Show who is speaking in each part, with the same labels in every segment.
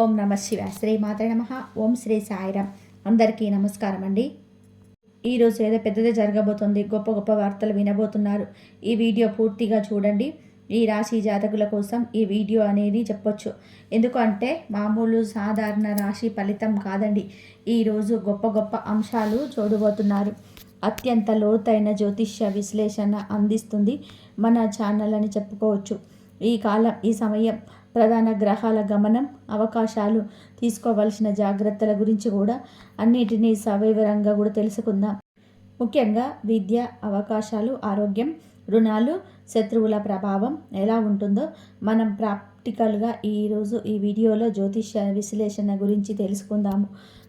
Speaker 1: ఓం నమ శివ. శ్రీ మాత నమ. ఓం శ్రీ సాయిరామ్. అందరికీ నమస్కారం అండి. ఈరోజు ఏదో పెద్దదే జరగబోతుంది. గొప్ప గొప్ప వార్తలు వినబోతున్నారు. ఈ వీడియో పూర్తిగా చూడండి. ఈ రాశి జాతకుల కోసం ఈ వీడియో అనేది చెప్పొచ్చు. ఎందుకంటే మామూలు సాధారణ రాశి ఫలితం కాదండి. ఈరోజు గొప్ప గొప్ప అంశాలు చూడబోతున్నారు. అత్యంత లోతైన జ్యోతిష్య విశ్లేషణ అందిస్తుంది మన ఛానల్ అని చెప్పుకోవచ్చు. ఈ కాలం ఈ సమయం ప్రధాన గ్రహాల గమనం అవకాశాలు తీసుకోవలసిన జాగ్రత్తల గురించి కూడా అన్నిటినీ సవివరంగా కూడా తెలుసుకుందాం. ముఖ్యంగా విద్య అవకాశాలు ఆరోగ్యం రుణాలు శత్రువుల ప్రభావం ఎలా ఉంటుందో మనం ప్రాక్టికల్గా ఈరోజు ఈ వీడియోలో జ్యోతిష విశ్లేషణ గురించి తెలుసుకుందాము.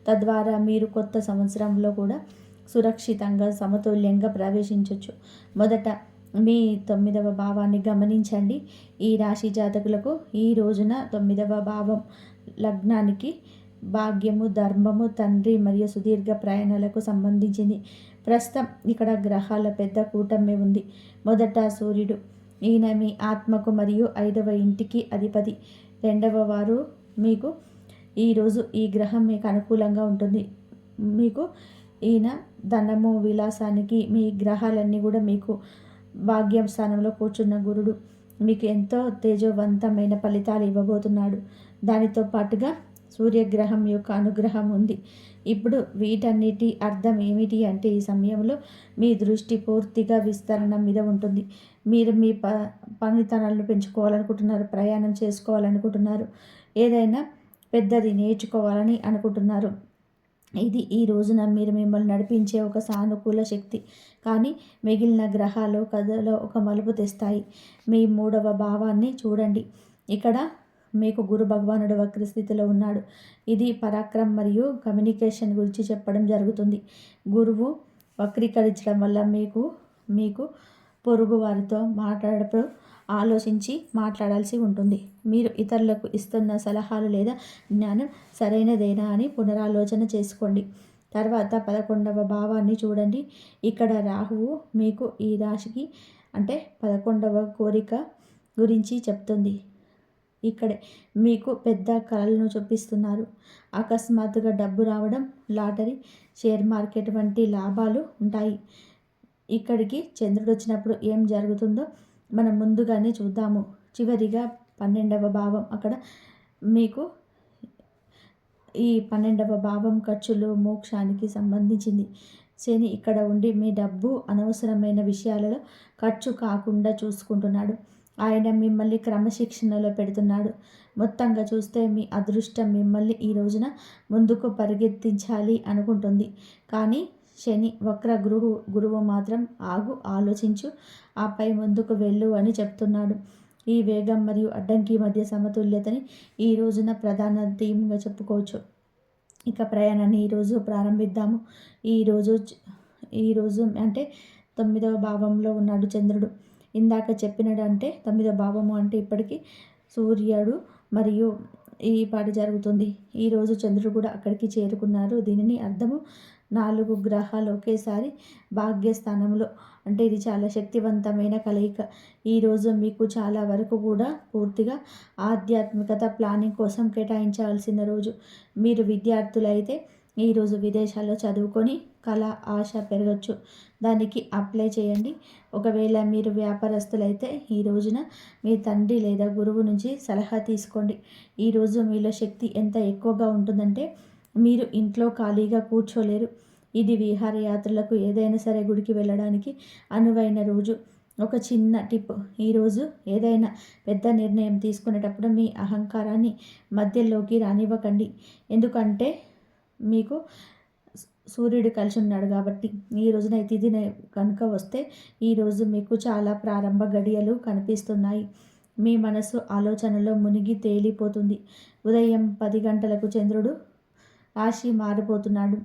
Speaker 1: తద్వారా మీరు కొత్త సంవత్సరంలో కూడా సురక్షితంగా సమతుల్యంగా ప్రవేశించవచ్చు మొదట మీ తొమ్మిదవ భావాన్ని గమనించండి. ఈ రాశి జాతకులకు ఈ రోజున తొమ్మిదవ భావం లగ్నానికి భాగ్యము ధర్మము తండ్రి మరియు సుదీర్ఘ ప్రయాణాలకు సంబంధించింది. ప్రస్తుతం ఇక్కడ గ్రహాల పెద్ద కూటమి ఉంది. మొదట సూర్యుడు ఈయన మీ ఆత్మకు మరియు ఐదవ ఇంటికి అధిపతి. రెండవ వారు మీకు ఈరోజు ఈ గ్రహం మీకు అనుకూలంగా ఉంటుంది. మీకు ఈయన ధనము విలాసానికి మీ గ్రహాలన్నీ కూడా మీకు భాగ్యం స్థానంలో కూర్చున్న గురుడు మీకు ఎంతో తేజవంతమైన ఫలితాలు ఇవ్వబోతున్నాడు. దానితో పాటుగా సూర్యగ్రహం యొక్క అనుగ్రహం ఉంది. ఇప్పుడు వీటన్నిటి అర్థం ఏమిటి అంటే ఈ సమయంలో మీ దృష్టి పూర్తిగా విస్తరణ మీద ఉంటుంది. మీరు మీ ప పనితనాలను పెంచుకోవాలనుకుంటున్నారు ప్రయాణం చేసుకోవాలనుకుంటున్నారు ఏదైనా పెద్దది నేర్చుకోవాలని అనుకుంటున్నారు. ఇది ఈ రోజున మీరు మిమ్మల్ని నడిపించే ఒక సానుకూల శక్తి. కానీ మిగిలిన గ్రహాలు కథలో ఒక మలుపు తెస్తాయి. మీ మూడవ భావాన్ని చూడండి. ఇక్కడ మీకు గురు భగవానుడు వక్ర స్థితిలో ఉన్నాడు. ఇది పరాక్రమ్ మరియు కమ్యూనికేషన్ గురించి చెప్పడం జరుగుతుంది. గురువు వక్రీకరించడం వల్ల మీకు మీకు పొరుగు వారితో మాట్లాడటం ఆలోచించి మాట్లాడాల్సి ఉంటుంది. మీరు ఇతరులకు ఇస్తున్న సలహాలు లేదా జ్ఞానం సరైనదేనా అని పునరాలోచన చేసుకోండి. తర్వాత పదకొండవ భావాన్ని చూడండి. ఇక్కడ రాహువు మీకు ఈ రాశికి అంటే పదకొండవ కోరిక గురించి చెప్తుంది. ఇక్కడే మీకు పెద్ద కళలను చూపిస్తున్నారు. అకస్మాత్తుగా డబ్బు రావడం లాటరీ షేర్ మార్కెట్ వంటి లాభాలు ఉంటాయి. ఇక్కడికి చంద్రుడు వచ్చినప్పుడు ఏం జరుగుతుందో మనం ముందుగానే చూద్దాము. చివరిగా పన్నెండవ భావం అక్కడ మీకు ఈ పన్నెండవ భావం ఖర్చులు మోక్షానికి సంబంధించింది. శని ఇక్కడ ఉండి మీ డబ్బు అనవసరమైన విషయాలలో ఖర్చు కాకుండా చూసుకుంటున్నాడు. ఆయన మిమ్మల్ని క్రమశిక్షణలో పెడుతున్నాడు. మొత్తంగా చూస్తే మీ అదృష్టం మిమ్మల్ని ఈ రోజున ముందుకు పరిగెత్తించాలి అనుకుంటుంది. కానీ శని వక్ర గురువు గురువు మాత్రం ఆగు ఆలోచించు ఆపై ముందుకు వెళ్ళు అని చెప్తున్నాడు. ఈ వేగం మరియు అడ్డంకి మధ్య సమతుల్యతని ఈ రోజున ప్రధాన థీమ్గా చెప్పుకోవచ్చు. ఇక ప్రయాణాన్ని ఈరోజు ప్రారంభిద్దాము. ఈరోజు ఈరోజు అంటే తొమ్మిదవ భావంలో ఉన్నాడు చంద్రుడు. ఇందాక చెప్పినడు అంటే తొమ్మిదవ భావము అంటే ఇప్పటికీ సూర్యుడు మరియు ఈ పాట జరుగుతుంది. ఈరోజు చంద్రుడు కూడా అక్కడికి చేరుకున్నారు. దీనిని అర్థము నాలుగు గ్రహాలు ఒకేసారి భాగ్యస్థానంలో. అంటే ఇది చాలా శక్తివంతమైన కలయిక. ఈరోజు మీకు చాలా వరకు కూడా పూర్తిగా ఆధ్యాత్మికత ప్లానింగ్ కోసం కేటాయించాల్సిన రోజు. మీరు విద్యార్థులైతే ఈరోజు విదేశాల్లో చదువుకొని కళ ఆశ పెరగచ్చు. దానికి అప్లై చేయండి. ఒకవేళ మీరు వ్యాపారస్తులైతే ఈ రోజున మీ తండ్రి లేదా గురువు నుంచి సలహా తీసుకోండి. ఈరోజు మీలో శక్తి ఎంత ఎక్కువగా ఉంటుందంటే మీరు ఇంట్లో ఖాళీగా కూర్చోలేరు. ఇది విహారయాత్రలకు ఏదైనా సరే గుడికి వెళ్ళడానికి అనువైన రోజు. ఒక చిన్న టిప్. ఈరోజు ఏదైనా పెద్ద నిర్ణయం తీసుకునేటప్పుడు మీ అహంకారాన్ని మధ్యలోకి రానివ్వకండి. ఎందుకంటే మీకు సూర్యుడు కలిసి ఉన్నాడు కాబట్టి. ఈ రోజున తిథి కనుక వస్తే ఈరోజు మీకు చాలా ప్రారంభ గడియలు కనిపిస్తున్నాయి. మీ మనసు ఆలోచనలో మునిగి తేలిపోతుంది. ఉదయం పది గంటలకు చంద్రుడు ఆశి మారిపోతున్నాడు.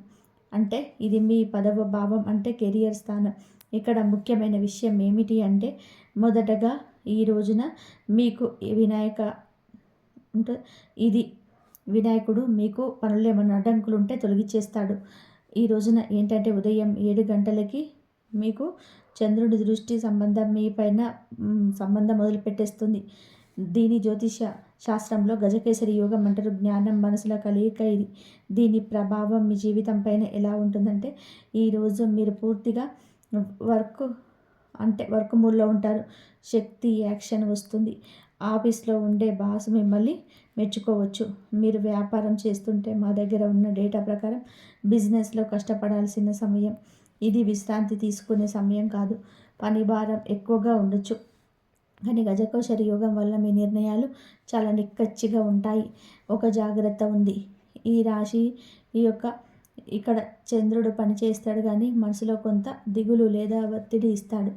Speaker 1: అంటే ఇది మీ పదవ భావం అంటే కెరియర్ స్థానం. ఇక్కడ ముఖ్యమైన విషయం ఏమిటి అంటే మొదటగా ఈ రోజున మీకు వినాయక అంటే ఇది వినాయకుడు మీకు పనులు ఏమైనా అడ్డంకులు ఉంటే తొలగిచ్చేస్తాడు. ఈ రోజున ఏంటంటే ఉదయం ఏడు గంటలకి మీకు చంద్రుడి దృష్టి సంబంధం మీ పైన సంబంధం మొదలుపెట్టేస్తుంది. దీని జ్యోతిష శాస్త్రంలో గజకేసరి యోగం అంటారు. జ్ఞానం మనసుల కలయిక ఇది. దీని ప్రభావం మీ జీవితం పైన ఎలా ఉంటుందంటే ఈరోజు మీరు పూర్తిగా వర్క్ అంటే వర్క్ మూడ్లో ఉంటారు. శక్తి యాక్షన్ వస్తుంది. ఆఫీస్లో ఉండే బాస్ మిమ్మల్ని మెచ్చుకోవచ్చు. మీరు వ్యాపారం చేస్తుంటే మా దగ్గర ఉన్న డేటా ప్రకారం బిజినెస్లో కష్టపడాల్సిన సమయం. ఇది విశ్రాంతి తీసుకునే సమయం కాదు. పని భారం ఎక్కువగా ఉండొచ్చు. కానీ గజకోశరి యోగం వల్ల మీ నిర్ణయాలు చాలా నిక్కచ్చిగా ఉంటాయి. ఒక జాగ్రత్త ఉంది. ఈ రాశి ఈ యొక్క ఇక్కడ చంద్రుడు పని చేస్తాడు కానీ మనసులో కొంత దిగులు లేదా ఒత్తిడి ఇస్తాడు.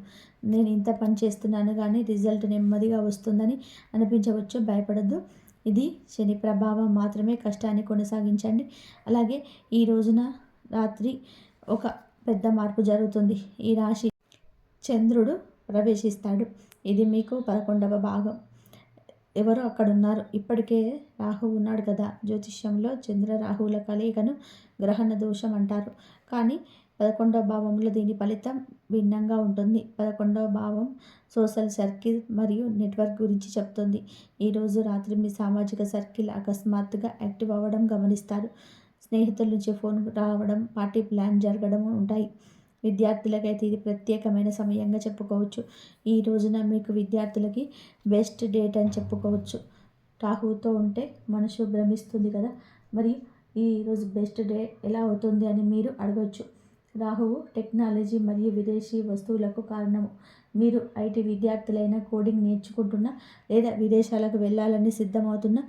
Speaker 1: నేను ఇంత పని చేస్తున్నాను కానీ రిజల్ట్ నెమ్మదిగా వస్తుందని అనిపించవచ్చు భయపడద్దు. ఇది శని ప్రభావం మాత్రమే కష్టాన్ని కొనసాగించండి. అలాగే ఈ రోజున రాత్రి ఒక పెద్ద మార్పు జరుగుతుంది. ఈ రాశి చంద్రుడు ప్రవేశిస్తాడు. ఇది మీకు పదకొండవ భాగం. ఎవరో అక్కడున్నారు. ఇప్పటికే రాహు ఉన్నాడు కదా. జ్యోతిష్యంలో చంద్ర రాహువుల కలయికను గ్రహణ దోషం అంటారు. కానీ పదకొండవ భావంలో దీని ఫలితం భిన్నంగా ఉంటుంది. పదకొండవ భావం సోషల్ సర్కిల్ మరియు నెట్వర్క్ గురించి చెప్తుంది. ఈరోజు రాత్రి మీ సామాజిక సర్కిల్ అకస్మాత్తుగా యాక్టివ్ అవ్వడం గమనిస్తారు. స్నేహితుల నుంచి ఫోన్ రావడం పార్టీ ప్లాన్ జరగడం ఉంటాయి. విద్యార్థులకైతే ఇది ప్రత్యేకమైన సమయంగా చెప్పుకోవచ్చు. ఈ రోజున మీకు విద్యార్థులకి బెస్ట్ డేట్ అని చెప్పుకోవచ్చు. రాహుతో ఉంటే మనసు భ్రమిస్తుంది కదా. మరి ఈరోజు బెస్ట్ డే ఎలా అవుతుంది అని మీరు అడగవచ్చు రాహువు టెక్నాలజీ మరియు విదేశీ వస్తువులకు కారణము. మీరు ఐటీ విద్యార్థులైన కోడింగ్ నేర్చుకుంటున్న లేదా విదేశాలకు వెళ్ళాలని సిద్ధమవుతున్న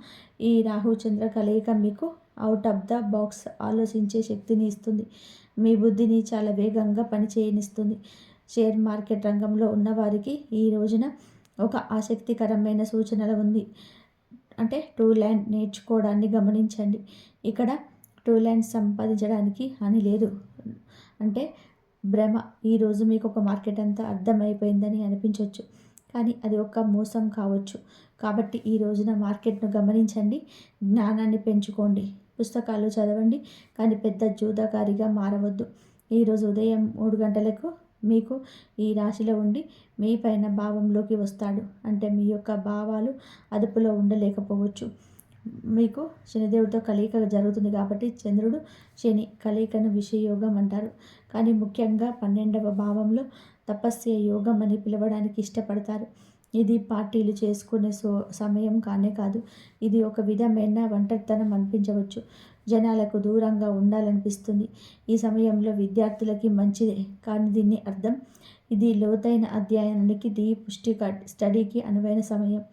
Speaker 1: ఈ రాహు చంద్ర కలయిక మీకు అవుట్ ఆఫ్ ద బాక్స్ ఆలోచించే శక్తిని ఇస్తుంది. మీ బుద్ధిని చాలా వేగంగా పనిచేయనిస్తుంది. షేర్ మార్కెట్ రంగంలో ఉన్నవారికి ఈ రోజున ఒక ఆసక్తికరమైన సూచనలు ఉంది. అంటే టూ ల్యాండ్ నేర్చుకోవడాన్ని గమనించండి. ఇక్కడ టూ ల్యాండ్ సంపాదించడానికి అని లేదు. అంటే భ్రమ ఈరోజు మీకు ఒక మార్కెట్ అంతా అర్థమైపోయిందని అనిపించవచ్చు కానీ అది ఒక మోసం కావచ్చు. కాబట్టి ఈ రోజున మార్కెట్ను గమనించండి జ్ఞానాన్ని పెంచుకోండి. పుస్తకాలు చదవండి కానీ పెద్ద జూదకారిగా మారవద్దు. ఈరోజు ఉదయం మూడు గంటలకు మీకు ఈ రాశిలో ఉండి మీ పైన భావంలోకి వస్తాడు. అంటే మీ యొక్క భావాలు అదుపులో ఉండలేకపోవచ్చు. మీకు శనిదేవుడితో కలయిక జరుగుతుంది కాబట్టి చంద్రుడు శని కలయికను విషయోగం అంటారు. కానీ ముఖ్యంగా పన్నెండవ భావంలో తపస్య యోగం అని పిలవడానికి ఇష్టపడతారు. ఇది పార్టీలు చేసుకునే సో సమయం కానే కాదు. ఇది ఒక విధమైన ఒంటరితనం అనిపించవచ్చు. జనాలకు దూరంగా ఉండాలనిపిస్తుంది. ఈ సమయంలో విద్యార్థులకి మంచిదే కానీ దీన్ని అర్థం. ఇది లోతైన అధ్యయనానికి ది పుష్టి స్టడీకి అనువైన సమయం.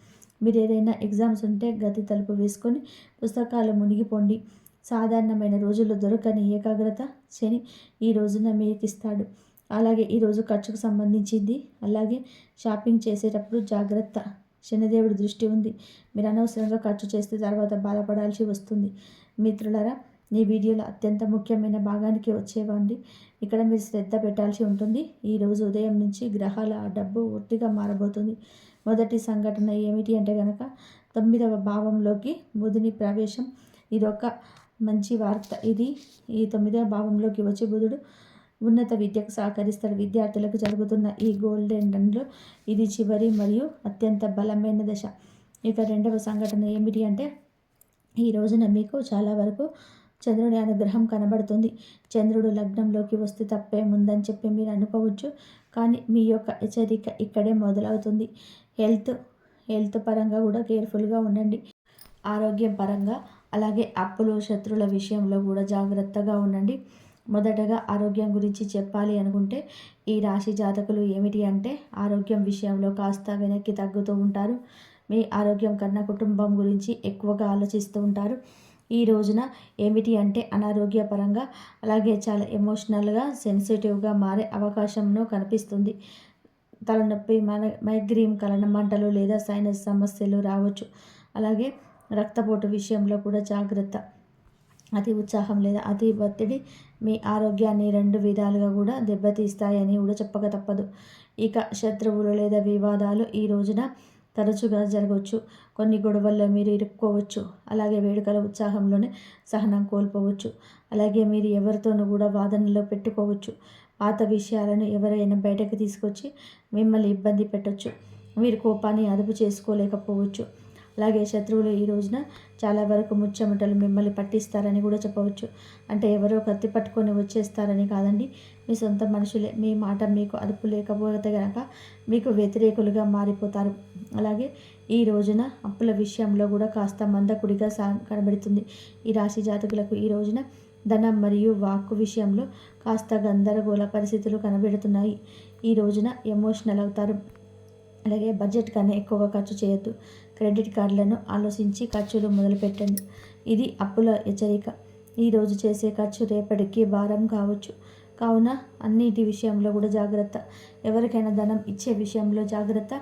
Speaker 1: మీరు ఏదైనా ఎగ్జామ్స్ ఉంటే గతి తలుపు వేసుకొని పుస్తకాలు మునిగిపోండి. సాధారణమైన రోజుల్లో దొరకని ఏకాగ్రత శని ఈ రోజున మీకు ఇస్తాడు అలాగే ఈరోజు ఖర్చుకు సంబంధించింది. అలాగే షాపింగ్ చేసేటప్పుడు జాగ్రత్త. శనిదేవుడి దృష్టి ఉంది. మీరు అనవసరంగా ఖర్చు చేస్తే తర్వాత బాధపడాల్సి వస్తుంది. మిత్రులరా ఈ వీడియోలో అత్యంత ముఖ్యమైన భాగానికి వచ్చేవండి ఇక్కడ మీరు శ్రద్ధ పెట్టాల్సి ఉంటుంది. ఈరోజు ఉదయం నుంచి గ్రహాల డబ్బు ఒట్టిగా మారబోతుంది. మొదటి సంఘటన ఏమిటి అంటే కనుక తొమ్మిదవ భావంలోకి బుధుని ప్రవేశం. ఇది ఒక మంచి వార్త. ఇది ఈ తొమ్మిదవ భావంలోకి వచ్చి బుధుడు ఉన్నత విద్యకు సహకరిస్తారు. విద్యార్థులకు జరుగుతున్న ఈ గోల్డెన్ రన్లో ఇది చివరి మరియు అత్యంత బలమైన దశ. ఇక రెండవ సంఘటన ఏమిటి అంటే ఈ రోజున మీకు చాలా వరకు చంద్రుని అనుగ్రహం కనబడుతుంది. చంద్రుడు లగ్నంలోకి వస్తే తప్పేముందని చెప్పి మీరు అనుకోవచ్చు కానీ మీ యొక్క హెచ్చరిక ఇక్కడే మొదలవుతుంది. హెల్త్ హెల్త్ పరంగా కూడా కేర్ఫుల్గా ఉండండి. ఆరోగ్యం పరంగా అలాగే అప్పులు శత్రుల విషయంలో కూడా జాగ్రత్తగా ఉండండి. మొదటగా ఆరోగ్యం గురించి చెప్పాలి అనుకుంటే ఈ రాశి జాతకులు ఏమిటి అంటే ఆరోగ్యం విషయంలో కాస్త వెనక్కి తగ్గుతూ ఉంటారు. మీ ఆరోగ్యం కన్నా కుటుంబం గురించి ఎక్కువగా ఆలోచిస్తూ ఉంటారు. ఈ రోజున ఏమిటి అంటే అనారోగ్యపరంగా అలాగే చాలా ఎమోషనల్గా సెన్సిటివ్గా మారే అవకాశంను కనిపిస్తుంది. తలనొప్పి మన మైగ్రీన్ కలన మంటలు లేదా సైనస్ సమస్యలు రావచ్చు. అలాగే రక్తపోటు విషయంలో కూడా జాగ్రత్త. అతి ఉత్సాహం లేదా అతి ఒత్తిడి మీ ఆరోగ్యాన్ని రెండు విధాలుగా కూడా దెబ్బతీస్తాయని కూడా చెప్పక తప్పదు. ఇక శత్రువులు లేదా వివాదాలు ఈ రోజున తరచుగా జరగవచ్చు. కొన్ని గొడవల్లో మీరు ఇరుక్కోవచ్చు. అలాగే వేడుకల ఉత్సాహంలోనే సహనం కోల్పోవచ్చు. అలాగే మీరు ఎవరితోనూ కూడా వాదనలో పెట్టుకోవచ్చు. పాత విషయాలను ఎవరైనా బయటకు తీసుకొచ్చి మిమ్మల్ని ఇబ్బంది పెట్టవచ్చు మీరు కోపాన్ని అదుపు చేసుకోలేకపోవచ్చు. అలాగే శత్రువులు ఈ రోజున చాలా వరకు ముచ్చమటలు మిమ్మల్ని పట్టిస్తారని కూడా చెప్పవచ్చు. అంటే ఎవరో కత్తి పట్టుకొని వచ్చేస్తారని కాదండి. మీ సొంత మనుషులే. మీ మాట మీకు అదుపు లేకపోతే కనుక మీకు వ్యతిరేకులుగా మారిపోతారు. అలాగే ఈ రోజున అప్పుల విషయంలో కూడా కాస్త మందకుడిగా సా కనబడుతుంది. ఈ రాశి జాతకులకు ఈ రోజున ధనం మరియు వాక్కు విషయంలో కాస్త గందరగోళ పరిస్థితులు కనబడుతున్నాయి. ఈ రోజున ఎమోషనల్ అవుతారు. అలాగే బడ్జెట్ కన్నా ఎక్కువగా ఖర్చు చేయొద్దు. క్రెడిట్ కార్డులను ఆలోచించి ఖర్చులు మొదలుపెట్టండి. ఇది అప్పుల హెచ్చరిక. ఈరోజు చేసే ఖర్చు రేపటికి భారం కావచ్చు. కావున అన్నిటి విషయంలో కూడా జాగ్రత్త. ఎవరికైనా ధనం ఇచ్చే విషయంలో జాగ్రత్త.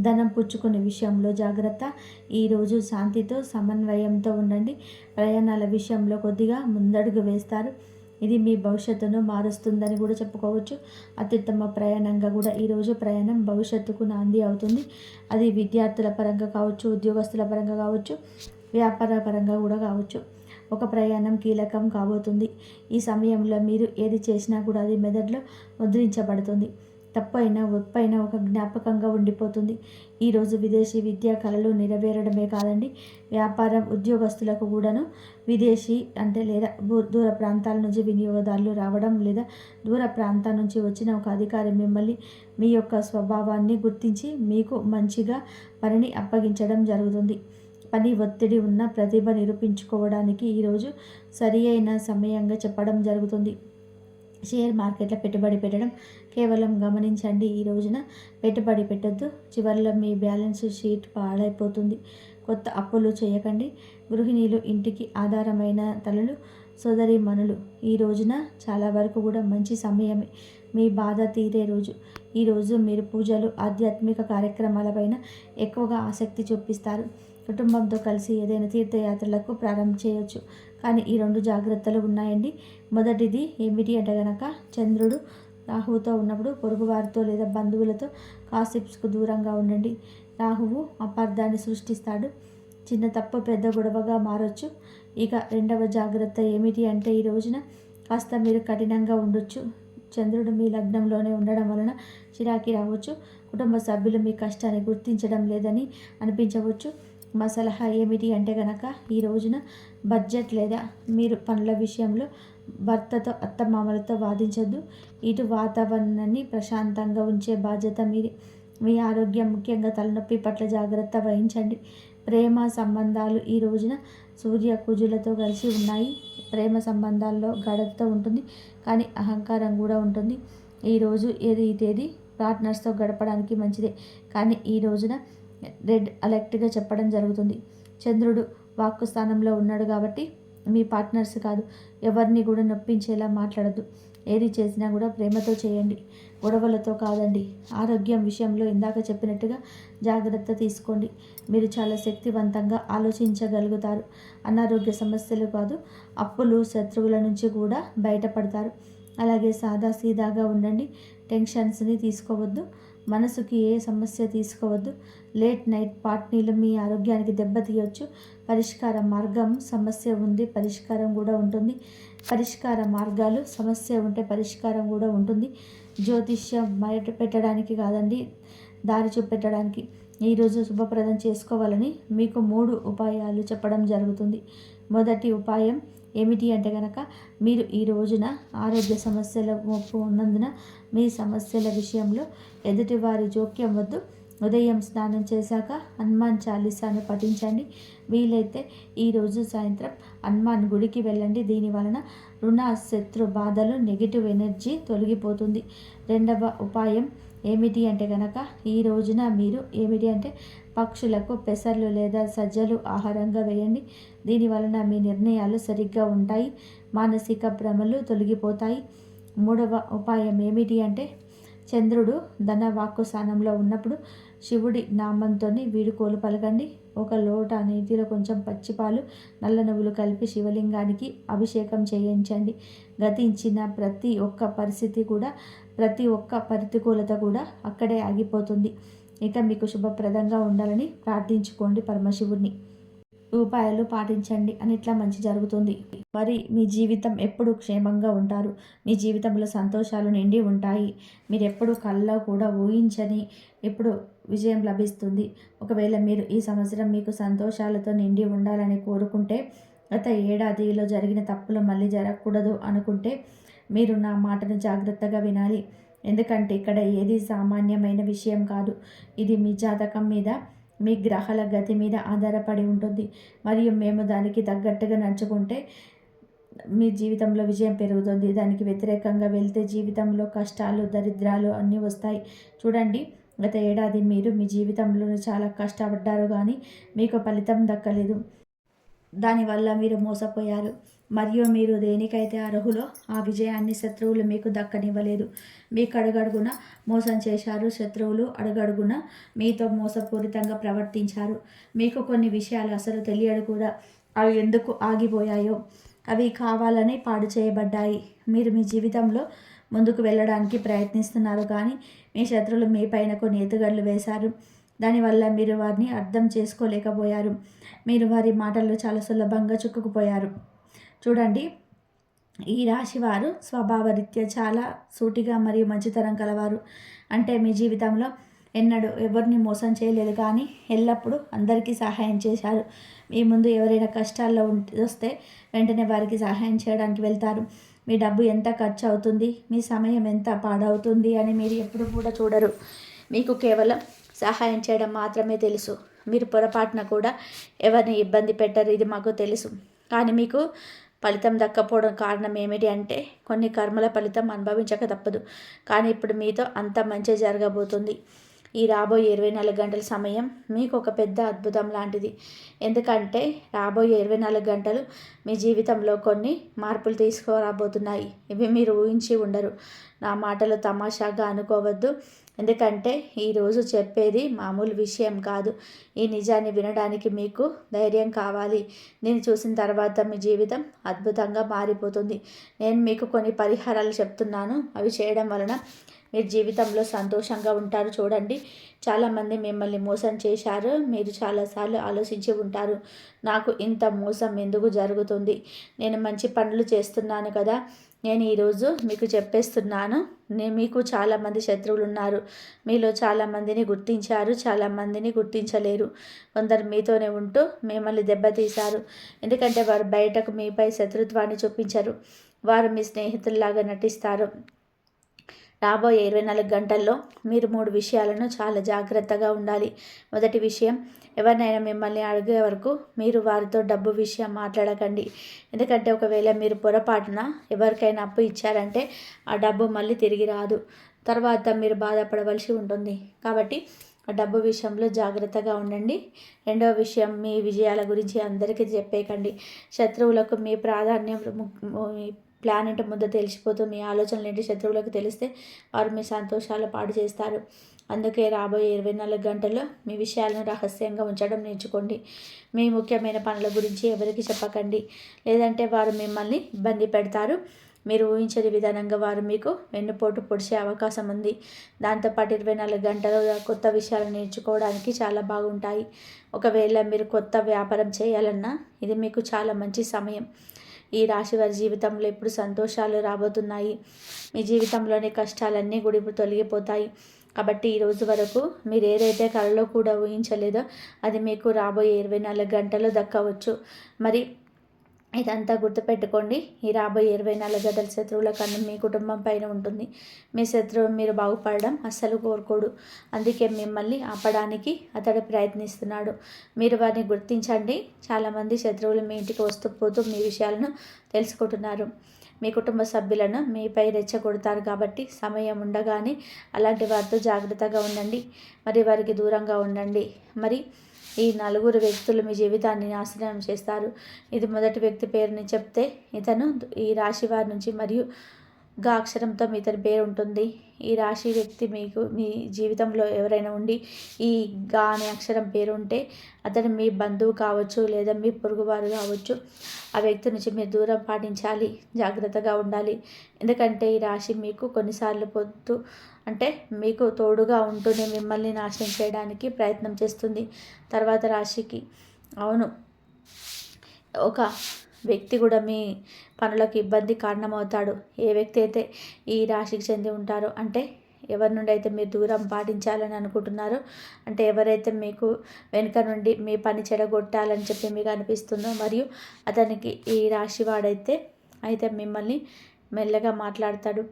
Speaker 1: ధనం పుచ్చుకునే విషయంలో జాగ్రత్త. ఈరోజు శాంతితో సమన్వయంతో ఉండండి. ప్రయాణాల విషయంలో కొద్దిగా ముందడుగు వేస్తారు. ఇది మీ భవిష్యత్తును మారుస్తుందని కూడా చెప్పుకోవచ్చు. అత్యుత్తమ ప్రయాణంగా కూడా ఈరోజు ప్రయాణం భవిష్యత్తుకు నాంది అవుతుంది. అది విద్యార్థుల పరంగా కావచ్చు ఉద్యోగస్తుల పరంగా కావచ్చు వ్యాపార పరంగా కూడా కావచ్చు. ఒక ప్రయాణం కీలకం కాబోతుంది. ఈ సమయంలో మీరు ఏది చేసినా కూడా అది మెదడులో ముద్రించబడుతుంది. తప్పైనా ఒప్పైనా ఒక జ్ఞాపకంగా ఉండిపోతుంది. ఈరోజు విదేశీ విద్యా కళలు నెరవేరడమే కాదండి. వ్యాపారం ఉద్యోగస్తులకు కూడాను విదేశీ అంటే లేదా దూర ప్రాంతాల నుంచి వినియోగదారులు రావడం లేదా దూర ప్రాంతాల నుంచి వచ్చిన ఒక అధికారి మిమ్మల్ని మీ యొక్క స్వభావాన్ని గుర్తించి మీకు మంచిగా పనిని అప్పగించడం జరుగుతుంది. పని ఒత్తిడి ఉన్న ప్రతిభ నిరూపించుకోవడానికి ఈరోజు సరి అయిన సమయంగా చెప్పడం జరుగుతుంది. షేర్ మార్కెట్లో పెట్టుబడి పెట్టడం కేవలం గమనించండి. ఈ రోజున పెట్టుబడి పెట్టద్దు. చివరిలో మీ బ్యాలెన్స్ షీట్ పాడైపోతుంది. కొత్త అప్పులు చేయకండి. గృహిణీలు ఇంటికి ఆధారమైన తలలు సోదరి మనులు. ఈ రోజున చాలా వరకు కూడా మంచి సమయమే. మీ బాధ తీరే రోజు. ఈరోజు మీరు పూజలు ఆధ్యాత్మిక కార్యక్రమాలపైన ఎక్కువగా ఆసక్తి చూపిస్తారు. కుటుంబంతో కలిసి ఏదైనా తీర్థయాత్రలకు ప్రారంభం చేయొచ్చు. కానీ ఈ రెండు జాగ్రత్తలు ఉన్నాయండి. మొదటిది ఏమిటి అంటే గనక చంద్రుడు రాహువుతో ఉన్నప్పుడు పొరుగువారితో లేదా బంధువులతో కాసిప్స్కు దూరంగా ఉండండి. రాహువు అపార్థాన్ని సృష్టిస్తాడు. చిన్న తప్పు పెద్ద గొడవగా మారొచ్చు. ఇక రెండవ జాగ్రత్త ఏమిటి అంటే ఈ రోజున కాస్త మీరు కఠినంగా ఉండొచ్చు. చంద్రుడు మీ లగ్నంలోనే ఉండడం వలన చిరాకి రావచ్చు కుటుంబ సభ్యులు మీ కష్టాన్ని గుర్తించడం లేదని అనిపించవచ్చు. మా సలహా ఏమిటి అంటే కనుక ఈ రోజున బడ్జెట్ లేదా మీరు పనుల విషయంలో భర్తతో అత్తమామలతో వాదించద్దు. ఇటు వాతావరణాన్ని ప్రశాంతంగా ఉంచే బాధ్యత మీది. మీ ఆరోగ్యం ముఖ్యంగా తలనొప్పి పట్ల జాగ్రత్త వహించండి. ప్రేమ సంబంధాలు ఈ రోజున సూర్య కుజులతో కలిసి ఉన్నాయి. ప్రేమ సంబంధాల్లో గడపతో ఉంటుంది. కానీ అహంకారం కూడా ఉంటుంది. ఈరోజు ఏది తేదీ? పార్ట్నర్స్తో గడపడానికి మంచిదే. కానీ ఈ రోజున రెడ్ అలర్ట్గా చెప్పడం జరుగుతుంది. చంద్రుడు వాక్కు స్థానంలో ఉన్నాడు కాబట్టి మీ పార్ట్నర్స్ కాదు ఎవరిని కూడా నొప్పించేలా మాట్లాడద్దు. ఏది చేసినా కూడా ప్రేమతో చేయండి గొడవలతో కాదండి. ఆరోగ్యం విషయంలో ఇందాక చెప్పినట్టుగా జాగ్రత్త తీసుకోండి. మీరు చాలా శక్తివంతంగా ఆలోచించగలుగుతారు. అనారోగ్య సమస్యలు కాదు అప్పులు శత్రువుల నుంచి కూడా బయటపడతారు. అలాగే సాదా సీదాగా ఉండండి టెన్షన్స్ని తీసుకోవద్దు. మనసుకి ఏ సమస్య తీసుకోవద్దు. లేట్ నైట్ పార్టీలు మీ ఆరోగ్యానికి దెబ్బతీయవచ్చు పరిష్కార మార్గం సమస్య ఉంది పరిష్కారం కూడా ఉంటుంది. పరిష్కార మార్గాలు సమస్య ఉంటే పరిష్కారం కూడా ఉంటుంది. జ్యోతిష్యం బయట పెట్టడానికి కాదండి దారి చూపెట్టడానికి. ఈరోజు శుభప్రదం చేసుకోవాలని మీకు మూడు ఉపాయాలు చెప్పడం జరుగుతుంది. మొదటి ఉపాయం ఏమిటి అంటే కనుక మీరు ఈ రోజున ఆరోగ్య సమస్యల ముప్పు ఉన్నందున మీ సమస్యల విషయంలో ఎదుటివారి జోక్యం వద్దు. ఉదయం స్నానం చేశాక హనుమాన్ చాలీసాను పఠించండి. వీలైతే ఈరోజు సాయంత్రం హనుమాన్ గుడికి వెళ్ళండి. దీని వలన రుణ శత్రు బాధలు నెగిటివ్ ఎనర్జీ తొలగిపోతుంది. రెండవ ఉపాయం ఏమిటి అంటే కనుక ఈ రోజున మీరు ఏమిటి అంటే పక్షులకు పెసర్లు లేదా సజ్జలు ఆహారంగా వేయండి. దీని వలన మీ నిర్ణయాలు సరిగ్గా ఉంటాయి. మానసిక భ్రమలు తొలగిపోతాయి. మూడవ ఉపాయం ఏమిటి అంటే చంద్రుడు ధనవాక్కు స్థానంలో ఉన్నప్పుడు శివుడి నామంతో వీడుకోలు పలకండి ఒక లోట నీటిలో కొంచెం పచ్చిపాలు నల్ల నువ్వులు కలిపి శివలింగానికి అభిషేకం చేయించండి. గతించిన ప్రతి ఒక్క పరిస్థితి కూడా ప్రతి ఒక్క ప్రతికూలత కూడా అక్కడే ఆగిపోతుంది. ఇక మీకు శుభప్రదంగా ఉండాలని ప్రార్థించుకోండి పరమశివుడిని ఉపాయాలు పాటించండి అని ఇట్లా మంచి జరుగుతుంది. మరి మీ జీవితం ఎప్పుడు క్షేమంగా ఉంటారు? మీ జీవితంలో సంతోషాలు నిండి ఉంటాయి. మీరు ఎప్పుడు కళ్ళ కూడా ఊహించని ఎప్పుడు విజయం లభిస్తుంది. ఒకవేళ మీరు ఈ సంవత్సరం మీకు సంతోషాలతో నిండి ఉండాలని కోరుకుంటే గత ఏడాదిలో జరిగిన తప్పులు మళ్ళీ జరగకూడదు అనుకుంటే మీరు నా మాటను జాగ్రత్తగా వినాలి. ఎందుకంటే ఇక్కడ ఏది సామాన్యమైన విషయం కాదు. ఇది మీ జాతకం మీద మీ గ్రహాల గతి మీద ఆధారపడి ఉంటుంది. మరియు మేము దానికి తగ్గట్టుగా నడుచుకుంటే మీ జీవితంలో విజయం పెరుగుతుంది. దానికి వ్యతిరేకంగా వెళ్తే జీవితంలో కష్టాలు దరిద్రాలు అన్నీ వస్తాయి. చూడండి గత ఏడాది మీరు మీ జీవితంలో చాలా కష్టపడ్డారు కానీ మీకు ఫలితం దక్కలేదు. దానివల్ల మీరు మోసపోయారు. మరియు మీరు దేనికైతే అర్హులో ఆ విజయాన్ని శత్రువులు మీకు దక్కనివ్వలేదు. మీకు అడుగడుగున మోసం చేశారు శత్రువులు అడుగడుగున మీతో మోసపూరితంగా ప్రవర్తించారు. మీకు కొన్ని విషయాలు అసలు తెలియడు కూడా. అవి ఎందుకు ఆగిపోయాయో? అవి కావాలని పాడు చేయబడ్డాయి. మీరు మీ జీవితంలో ముందుకు వెళ్ళడానికి ప్రయత్నిస్తున్నారు కానీ మీ శత్రువులు మీ పైన కొన్ని ఎత్తుగడలు వేశారు. దానివల్ల మీరు వారిని అర్థం చేసుకోలేకపోయారు. మీరు వారి మాటల్లో చాలా సులభంగా చుక్కుకుపోయారు. చూడండి. ఈ రాశి వారు స్వభావరీత్యా చాలా సూటిగా మరియు మంచితనం కలవారు. అంటే మీ జీవితంలో ఎన్నడూ ఎవరిని మోసం చేయలేదు కానీ ఎల్లప్పుడూ అందరికీ సహాయం చేశారు. మీ ముందు ఎవరైనా కష్టాల్లో వస్తే వెంటనే వారికి సహాయం చేయడానికి వెళ్తారు. మీ డబ్బు ఎంత ఖర్చు అవుతుంది? మీ సమయం ఎంత పాడవుతుంది? అని మీరు ఎప్పుడు కూడా చూడరు. మీకు కేవలం సహాయం చేయడం మాత్రమే తెలుసు. మీరు పొరపాటున కూడా ఎవరిని ఇబ్బంది పెట్టరు ఇది మాకు తెలుసు. కానీ మీకు ఫలితం దక్కపోవడం కారణం ఏమిటి అంటే కొన్ని కర్మల ఫలితం అనుభవించక తప్పదు. కానీ ఇప్పుడు మీతో అంత మంచి జరగబోతుంది. ఈ రాబోయే ఇరవై నాలుగు గంటల సమయం మీకు ఒక పెద్ద అద్భుతం లాంటిది. ఎందుకంటే రాబోయే ఇరవై నాలుగు గంటలు మీ జీవితంలో కొన్ని మార్పులు తీసుకురాబోతున్నాయి. ఇవి మీరు ఊహించి ఉండరు. నా మాటలు తమాషాగా అనుకోవద్దు. ఎందుకంటే ఈరోజు చెప్పేది మామూలు విషయం కాదు. ఈ నిజాన్ని వినడానికి మీకు ధైర్యం కావాలి. నేను చూసిన తర్వాత మీ జీవితం అద్భుతంగా మారిపోతుంది. నేను మీకు కొన్ని పరిహారాలు చెప్తున్నాను. అవి చేయడం వలన మీరు జీవితంలో సంతోషంగా ఉంటారు. చూడండి చాలామంది మిమ్మల్ని మోసం చేశారు. మీరు చాలాసార్లు ఆలోచించి ఉంటారు. నాకు ఇంత మోసం ఎందుకు జరుగుతుంది? నేను మంచి పనులు చేస్తున్నాను కదా. నేను ఈరోజు మీకు చెప్పేస్తున్నాను. నేను మీకు చాలామంది శత్రువులు ఉన్నారు. మీలో చాలామందిని గుర్తించారు. చాలామందిని గుర్తించలేరు. కొందరు మీతోనే ఉంటూ మిమ్మల్ని దెబ్బతీశారు. ఎందుకంటే వారు బయటకు మీపై శత్రుత్వాన్ని చూపించరు. వారు మీ స్నేహితుల్లాగా నటిస్తారు. రాబోయే ఇరవై నాలుగు గంటల్లో మీరు మూడు విషయాలను చాలా జాగ్రత్తగా ఉండాలి. మొదటి విషయం ఎవరినైనా మిమ్మల్ని అడిగే వరకు మీరు వారితో డబ్బు విషయం మాట్లాడకండి. ఎందుకంటే ఒకవేళ మీరు పొరపాటున ఎవరికైనా అప్పు ఇచ్చారంటే ఆ డబ్బు మళ్ళీ తిరిగి రాదు. తర్వాత మీరు బాధపడవలసి ఉంటుంది. కాబట్టి ఆ డబ్బు విషయంలో జాగ్రత్తగా ఉండండి. రెండవ విషయం మీ విజయాల గురించి అందరికీ చెప్పేయకండి శత్రువులకు మీ ప్రాధాన్యం ప్లాన్ ఏంటో ముద్ద తెలిసిపోతుంది మీ ఆలోచనలు ఏంటి శత్రువులకు తెలిస్తే వారు మీ సంతోషాలు పాడు చేస్తారు. అందుకే రాబోయే ఇరవై నాలుగు గంటల్లో మీ విషయాలను రహస్యంగా ఉంచడం నేర్చుకోండి. మీ ముఖ్యమైన పనుల గురించి ఎవరికి చెప్పకండి. లేదంటే వారు మిమ్మల్ని ఇబ్బంది పెడతారు. మీరు ఊహించని విధానంగా వారు మీకు వెన్నుపోటు పొడిచే అవకాశం ఉంది. దాంతోపాటు ఇరవై నాలుగు గంటలు కొత్త విషయాలు నేర్చుకోవడానికి చాలా బాగుంటాయి. ఒకవేళ మీరు కొత్త వ్యాపారం చేయాలన్నా ఇది మీకు చాలా మంచి సమయం. ఈ రాశి వారి జీవితంలో ఇప్పుడు సంతోషాలు రాబోతున్నాయి? మీ జీవితంలోని కష్టాలన్నీ కూడా ఇప్పుడు తొలగిపోతాయి. కాబట్టి ఈ రోజు వరకు మీరు ఏదైతే కళలో కూడా ఊహించలేదో అది మీకు రాబోయే ఇరవై నాలుగు గంటలు దక్కవచ్చు. మరి ఇదంతా గుర్తుపెట్టుకోండి. ఈ రాబోయే ఇరవై నాలుగు గంటల శత్రువుల కన్ను మీ కుటుంబం పైన ఉంటుంది. మీ శత్రువు మీరు బాగుపడడం అస్సలు కోరుకోడు. అందుకే మిమ్మల్ని ఆపడానికి అతడు ప్రయత్నిస్తున్నాడు. మీరు వారిని గుర్తించండి. చాలామంది శత్రువులు మీ ఇంటికి వస్తూ పోతూ మీ విషయాలను తెలుసుకుంటున్నారు. మీ కుటుంబ సభ్యులను మీపై రెచ్చగొడతారు కాబట్టి సమయం ఉండగానే అలాంటి వారితో జాగ్రత్తగా ఉండండి. మరి వారికి దూరంగా ఉండండి. మరి ఈ నలుగురు వ్యక్తులు మీ జీవితాన్ని నాశనం చేస్తారు. ఇది మొదటి వ్యక్తి పేరుని చెప్తే ఇతను ఈ రాశి వారి నుంచి మరియు గా అక్షరంతో మీ ఇతని పేరు ఉంటుంది. ఈ రాశి వ్యక్తి మీకు మీ జీవితంలో ఎవరైనా ఉండి ఈ గా అనే అక్షరం పేరు ఉంటే అతను మీ బంధువు కావచ్చు లేదా మీ పొరుగువారు కావచ్చు. ఆ వ్యక్తి నుంచి మీరు దూరం పాటించాలి జాగ్రత్తగా ఉండాలి. ఎందుకంటే ఈ రాశి మీకు కొన్నిసార్లు పొద్దు అంటే మీకు తోడుగా ఉంటూనే మిమ్మల్ని నాశనం చేయడానికి ప్రయత్నం చేస్తుంది. తర్వాత రాశికి అవును ఒక వ్యక్తి కూడా మీ పనులకు ఇబ్బంది కారణమవుతాడు. ఏ వ్యక్తి అయితే ఈ రాశికి చెంది ఉంటారో అంటే ఎవరి నుండి అయితే మీరు దూరం పాటించాలని అనుకుంటున్నారో అంటే ఎవరైతే మీకు వెనుక నుండి మీ పని చెడగొట్టాలని చెప్పి మీకు అనిపిస్తుందో మరియు అతనికి ఈ రాశి వాడైతే అయితే మిమ్మల్ని మెల్లగా మాట్లాడతాడు.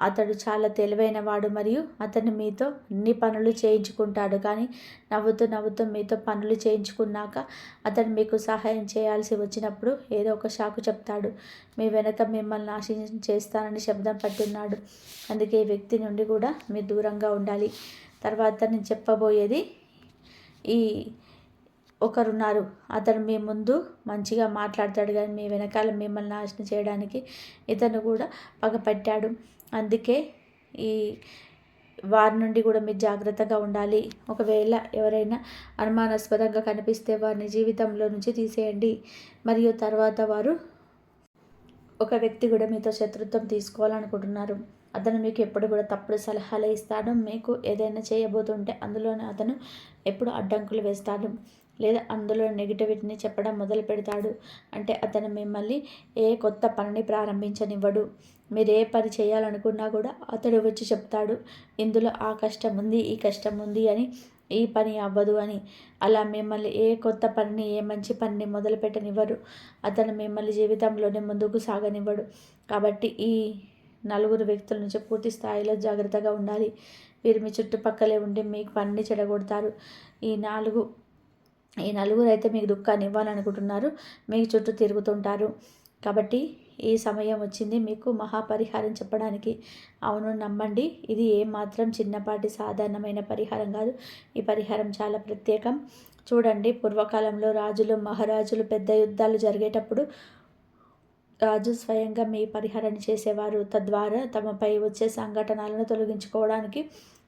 Speaker 1: అతడు చాలా తెలివైనవాడు మరియు అతను మీతో అన్ని పనులు చేయించుకుంటాడు కానీ నవ్వుతూ నవ్వుతూ మీతో పనులు చేయించుకున్నాక అతను మీకు సహాయం చేయాల్సి వచ్చినప్పుడు ఏదో ఒక షాకు చెప్తాడు. మీ వెనక మిమ్మల్ని నాశనం చేస్తానని శబ్దం పట్టున్నాడు. అందుకే ఈ వ్యక్తి నుండి కూడా మీరు దూరంగా ఉండాలి. తర్వాత నేను చెప్పబోయేది ఈ ఒకరున్నారు. అతను మీ ముందు మంచిగా మాట్లాడతాడు కానీ మీ వెనకాల మిమ్మల్ని నాశనం చేయడానికి ఇతను కూడా పగపట్టాడు అందుకే ఈ వారి నుండి కూడా మీరు జాగ్రత్తగా ఉండాలి. ఒకవేళ ఎవరైనా అనుమానాస్పదంగా కనిపిస్తే వారిని జీవితంలో నుంచి తీసేయండి. మరియు తర్వాత వారు ఒక వ్యక్తి కూడా మీతో శత్రుత్వం తీసుకోవాలనుకుంటున్నారు. అతను మీకు ఎప్పుడు కూడా తప్పుడు సలహాలు ఇస్తాడు. మీకు ఏదైనా చేయబోతుంటే అందులోనే అతను ఎప్పుడు అడ్డంకులు వేస్తాడు. లేదా అందులో నెగిటివిటీని చెప్పడం మొదలు పెడతాడు. అంటే అతను మిమ్మల్ని ఏ కొత్త పనిని ప్రారంభించనివ్వడు. మీరు ఏ పని చేయాలనుకున్నా కూడా అతడు వచ్చి చెప్తాడు. ఇందులో ఆ కష్టం ఉంది ఈ కష్టం ఉంది అని ఈ పని అవ్వదు అని. అలా మిమ్మల్ని ఏ కొత్త పనిని ఏ మంచి పనిని మొదలు పెట్టనివ్వరు. అతను మిమ్మల్ని జీవితంలోనే ముందుకు సాగనివ్వడు. కాబట్టి ఈ నలుగురు వ్యక్తుల నుంచి పూర్తి స్థాయిలో జాగ్రత్తగా ఉండాలి. వీరు మీ చుట్టుపక్కలే ఉండి మీకు పనిని చెడగొడతారు. ఈ నాలుగు ఈ నలుగురు అయితే మీకు దుఃఖాన్ని ఇవ్వాలనుకుంటున్నారు. మీకు చుట్టూ తిరుగుతుంటారు. కాబట్టి ఈ సమయం వచ్చింది మీకు మహాపరిహారం చెప్పడానికి. అవును నమ్మండి. ఇది ఏమాత్రం చిన్నపాటి సాధారణమైన పరిహారం కాదు. ఈ పరిహారం చాలా ప్రత్యేకం. చూడండి పూర్వకాలంలో రాజులు మహారాజులు పెద్ద యుద్ధాలు జరిగేటప్పుడు రాజు స్వయంగా మీ పరిహారాన్ని చేసేవారు. తద్వారా తమపై వచ్చే సంఘటనలను తొలగించుకోవడానికి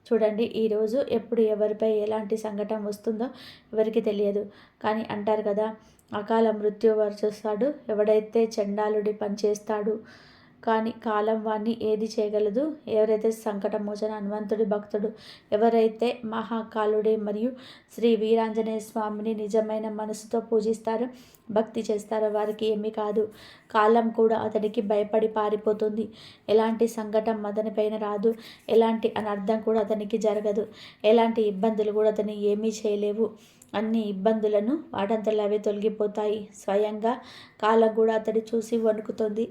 Speaker 1: చూడండి ఈరోజు ఎప్పుడు ఎవరిపై ఎలాంటి సంఘటన వస్తుందో ఎవరికి తెలియదు. కానీ అంటారు కదా అకాల మృత్యు వరుసస్తాడు ఎవడైతే చండాలుడి పనిచేస్తాడు కానీ కాలం వాణ్ణి ఏది చేయగలదు? ఎవరైతే సంకట మోచన హనుమంతుడి భక్తుడు ఎవరైతే మహాకాలుడే మరియు శ్రీ వీరాంజనేయ స్వామిని నిజమైన మనసుతో పూజిస్తారో భక్తి చేస్తారో వారికి ఏమీ కాదు. కాలం కూడా అతనికి భయపడి పారిపోతుంది. ఎలాంటి సంకటం అతనిపైన రాదు. ఎలాంటి అనర్థం కూడా అతనికి జరగదు. ఎలాంటి ఇబ్బందులు కూడా అతని ఏమీ చేయలేవు. అన్ని ఇబ్బందులను వాటంతలో అవే తొలగిపోతాయి. స్వయంగా కాలం కూడా అతడి చూసి వణుకుతుంది.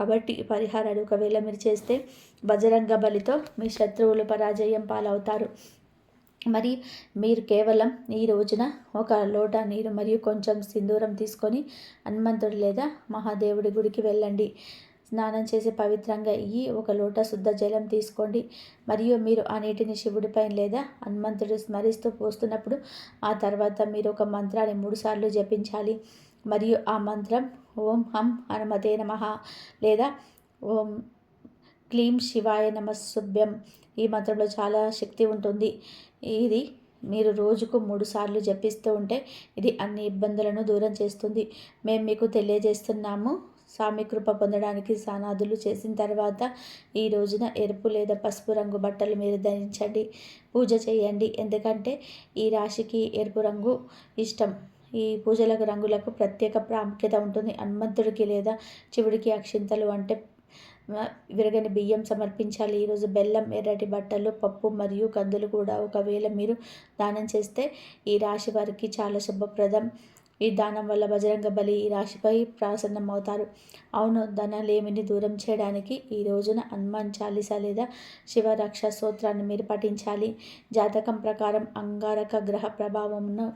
Speaker 1: కాబట్టి పరిహారాలు ఒకవేళ మీరు చేస్తే బజరంగ బలితో మీ శత్రువులు పరాజయం పాలవుతారు. మరి మీరు కేవలం ఈ రోజున ఒక లోట నీరు మరియు కొంచెం సింధూరం తీసుకొని హనుమంతుడు లేదా మహాదేవుడి గుడికి వెళ్ళండి. స్నానం చేసి పవిత్రంగా ఈ ఒక లోట శుద్ధ జలం తీసుకోండి. మరియు మీరు ఆ నీటిని శివుడిపై లేదా హనుమంతుడు స్మరిస్తూ పోస్తున్నప్పుడు ఆ తర్వాత మీరు ఒక మంత్రాన్ని మూడుసార్లు జపించాలి. మరియు ఆ మంత్రం ఓం హం హనుమతే నమ లేదా ఓం క్లీం శివాయ నమస్సుభ్యం ఈ మంత్రంలో చాలా శక్తి ఉంటుంది. ఇది మీరు రోజుకు మూడు సార్లు జపిస్తూ ఉంటే ఇది అన్ని ఇబ్బందులను దూరం చేస్తుంది. మేము మీకు తెలియజేస్తున్నాము. స్వామి కృప పొందడానికి సానాదులు చేసిన తర్వాత ఈ రోజున ఎరుపు లేదా పసుపు రంగు బట్టలు మీరు ధరించండి. పూజ చేయండి. ఎందుకంటే ఈ రాశికి ఎరుపు రంగు ఇష్టం. ఈ పూజలకు రంగులకు ప్రత్యేక ప్రాముఖ్యత ఉంటుంది. హనుమంతుడికి లేదా శివుడికి అక్షింతలు అంటే విరగని బియ్యం సమర్పించాలి. ఈరోజు బెల్లం ఎర్రటి బట్టలు పప్పు మరియు కందులు కూడా ఒకవేళ మీరు దానం చేస్తే ఈ రాశి వారికి చాలా శుభప్రదం. ఈ దానం వల్ల బజరంగ బలి ఈ రాశిపై ప్రసన్నమవుతారు అవును ధనలేమిని దూరం చేయడానికి ఈ రోజున హనుమాన్ చాలీసా లేదా శివరక్ష స్తోత్రాన్ని మీరు పఠించాలి. జాతకం ప్రకారం అంగారక గ్రహ ప్రభావంను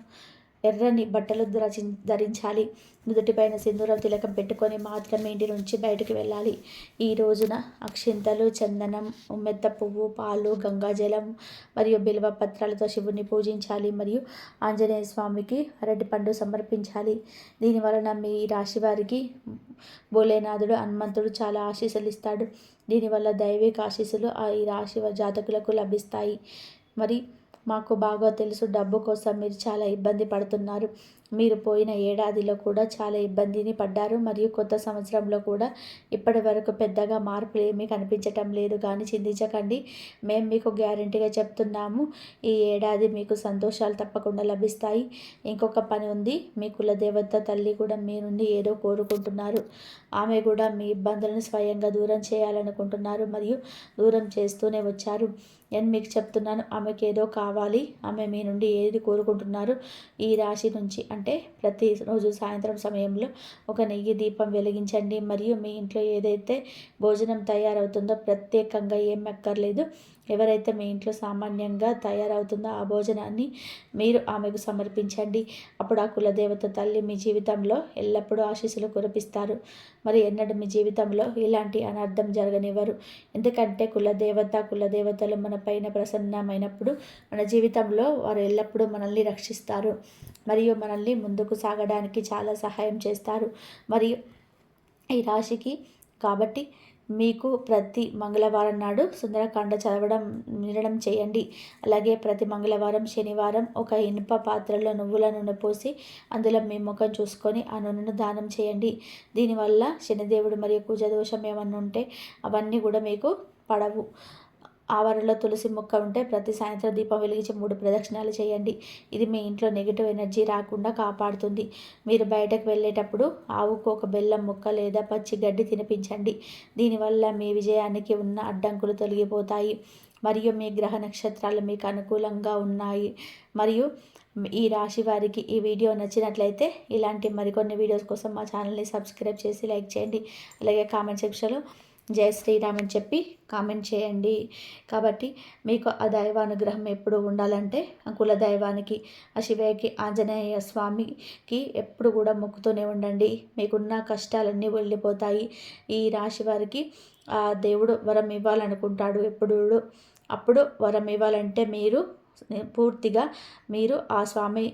Speaker 1: ఎర్రని బట్టలు ధరి ధరించాలి. నుదుటిపైన సింధూరం తిలకం పెట్టుకొని మాత్రమే ఇంటి నుంచి బయటకు వెళ్ళాలి. ఈ రోజున అక్షింతలు చందనం ఉమ్మెత్త పువ్వు పాలు గంగాజలం మరియు బిల్వ పత్రాలతో శివుని పూజించాలి మరియు ఆంజనేయ స్వామికి అరటి పండు సమర్పించాలి. దీని వలన మీ రాశి వారికి భోలేనాథుడు హనుమంతుడు చాలా ఆశీస్సులు ఇస్తాడు. దీనివల్ల దైవిక ఆశీస్సులు ఆ ఈ రాశి జాతకులకు లభిస్తాయి. మరి మాకు బాగా తెలుసు డబ్బు కోసం మీరు చాలా ఇబ్బంది పడుతున్నారు. మీరు పోయిన ఏడాదిలో కూడా చాలా ఇబ్బందిని పడ్డారు. మరియు కొత్త సంవత్సరంలో కూడా ఇప్పటి వరకు పెద్దగా మార్పులు ఏమీ కనిపించటం లేదు. కానీ చింతించకండి. మేము మీకు గ్యారంటీగా చెప్తున్నాము. ఈ ఏడాది మీకు సంతోషాలు తప్పకుండా లభిస్తాయి. ఇంకొక పని ఉంది. మీ కులదేవత తల్లి కూడా మీ నుండి ఏదో కోరుకుంటున్నారు. ఆమె కూడా మీ ఇబ్బందులను స్వయంగా దూరం చేయాలనుకుంటున్నారు మరియు దూరం చేస్తూనే వచ్చారు. నేను మీకు చెప్తున్నాను ఆమెకి ఏదో కావాలి ఆమె మీ నుండి ఏది కోరుకుంటున్నారు ఈ రాశి నుంచి. అంటే ప్రతిరోజు సాయంత్రం సమయంలో ఒక నెయ్యి దీపం వెలిగించండి మరియు మీ ఇంట్లో ఏదైతే భోజనం తయారవుతుందో ప్రత్యేకంగా ఏం అక్కర్లేదు. ఎవరైతే మీ ఇంట్లో సామాన్యంగా తయారవుతుందో ఆ భోజనాన్ని మీరు ఆమెకు సమర్పించండి. అప్పుడు ఆ కులదేవత తల్లి మీ జీవితంలో ఎల్లప్పుడూ ఆశీస్సులు కురిపిస్తారు. మరి ఎన్నడూ మీ జీవితంలో ఇలాంటి అనర్థం జరగనివ్వరు. ఎందుకంటే కులదేవత కులదేవతలు మన పైన ప్రసన్నమైనప్పుడు మన జీవితంలో వారు ఎల్లప్పుడూ మనల్ని రక్షిస్తారు. మరియు మనల్ని ముందుకు సాగడానికి చాలా సహాయం చేస్తారు. మరియు ఈ రాశికి కాబట్టి మీకు ప్రతి మంగళవారం నాడు సుందరకాండ చదవడం వినడం చేయండి. అలాగే ప్రతి మంగళవారం శనివారం ఒక ఇనుప పాత్రలో నువ్వుల నూనె పోసి అందులో మీ ముఖం చూసుకొని ఆ నూనెను దానం చేయండి. దీనివల్ల శనిదేవుడు మరియు కుజదోషం ఏమన్నా ఉంటే అవన్నీ కూడా మీకు పడవు. ఆవరణలో తులసి మొక్క ఉంటే ప్రతి సాయంత్రం దీపం వెలిగించి మూడు ప్రదక్షిణాలు చేయండి. ఇది మీ ఇంట్లో నెగిటివ్ ఎనర్జీ రాకుండా కాపాడుతుంది. మీరు బయటకు వెళ్ళేటప్పుడు ఆవుకు ఒక బెల్లం ముక్క లేదా పచ్చి గడ్డి తినిపించండి. దీనివల్ల మీ విజయానికి ఉన్న అడ్డంకులు తొలగిపోతాయి. మరియు మీ గ్రహ నక్షత్రాలు మీకు అనుకూలంగా ఉన్నాయి. మరియు ఈ రాశి వారికి ఈ వీడియో నచ్చినట్లయితే ఇలాంటి మరికొన్ని వీడియోస్ కోసం మా ఛానల్ని సబ్స్క్రైబ్ చేసి లైక్ చేయండి. అలాగే కామెంట్ సెక్షన్లో జై శ్రీరామ్ అని చెప్పి కామెంట్ చేయండి. కాబట్టి మీకు ఆ దైవానుగ్రహం ఎప్పుడు ఉండాలంటే ఆ కుల దైవానికి ఆ శివయ్యకి ఆంజనేయ స్వామికి ఎప్పుడు కూడా మొక్కుతూనే ఉండండి. మీకున్న కష్టాలన్నీ వెళ్ళిపోతాయి. ఈ రాశి వారికి ఆ దేవుడు వరం ఇవ్వాలనుకుంటాడు ఎప్పుడు. అప్పుడు వరం ఇవ్వాలంటే మీరు పూర్తిగా మీరు ఆ స్వామి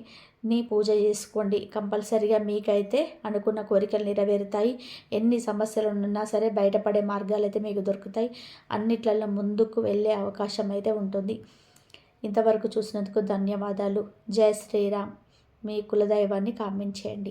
Speaker 1: ని పూజ చేసుకోండి. కంపల్సరిగా మీకైతే అనుకున్న కోరికలు నెరవేరుతాయి. ఎన్ని సమస్యలు ఉన్నా సరే బయటపడే మార్గాలు అయితే మీకు దొరుకుతాయి. అన్నిట్లలో ముందుకు వెళ్ళే అవకాశం అయితే ఉంటుంది. ఇంతవరకు చూసినందుకు ధన్యవాదాలు. జయ శ్రీరామ్. మీ కులదైవాన్ని కామెంట్ చేయండి.